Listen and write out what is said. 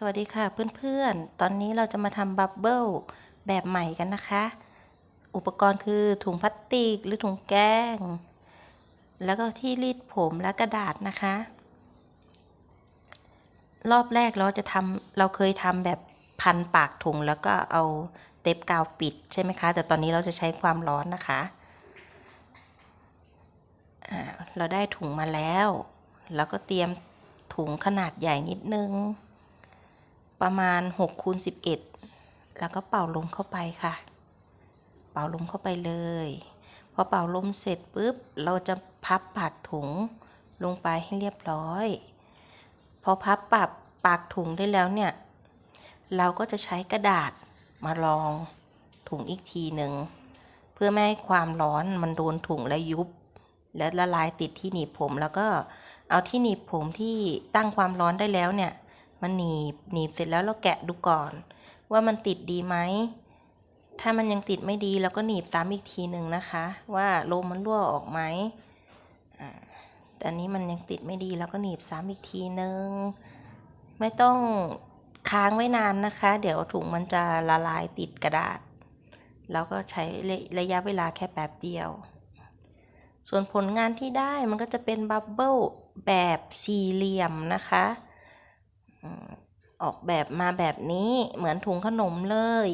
สวัสดีค่ะเพื่อนๆ ตอนนี้เราจะมาทำบับเบิลแบบใหม่กันนะคะ อุปกรณ์คือถุงพลาสติกหรือถุงแกง แล้วก็ที่รีดผมและกระดาษนะคะ รอบแรกเราจะทำเราเคยทำแบบพันปากถุงแล้วก็เอาเทปกาวปิดใช่ไหมคะ แต่ตอนนี้เราจะใช้ความร้อนนะคะ เราได้ถุงมาแล้ว แล้วก็เตรียมถุงขนาดใหญ่นิดนึง ประมาณ6คูณ11 แล้วก็เป่าลมเข้าไปค่ะ เป่าลมเข้าไปเลย พอเป่าลมเสร็จปุ๊บ เราจะพับปากถุงลงไปให้เรียบร้อย พอพับปากปากถุงได้แล้วเนี่ย เราก็จะใช้กระดาษมารองถุงอีกทีหนึ่ง เพื่อไม่ให้ความร้อนมันโดนถุงและยุบ และละลายติดที่หนีบผมแล้วก็เอาที่หนีบผมที่ตั้งความร้อนได้แล้วเนี่ย มันหนีบหนีบเสร็จแล้วเราแกะดูก่อน ว่ามันติดดีไหมถ้ามันยังติดไม่ดีเราก็หนีบซ้ำอีกทีหนึ่งนะคะ ว่าลมมันรั่วออกไหมแต่อันนี้มันยังติดไม่ดีเราก็หนีบซ้ำอีกทีหนึ่งไม่ต้องค้างไว้นานนะคะ เดี๋ยวถุงมันจะละลายติดกระดาษ แล้วก็ใช้ระระยะเวลาแค่แป๊บเดียว ส่วนผลงานที่ได้มันก็จะเป็นบับเบิลแบบสี่เหลี่ยมนะคะ ออกแบบมาแบบนี้เหมือนถุงขนมเลย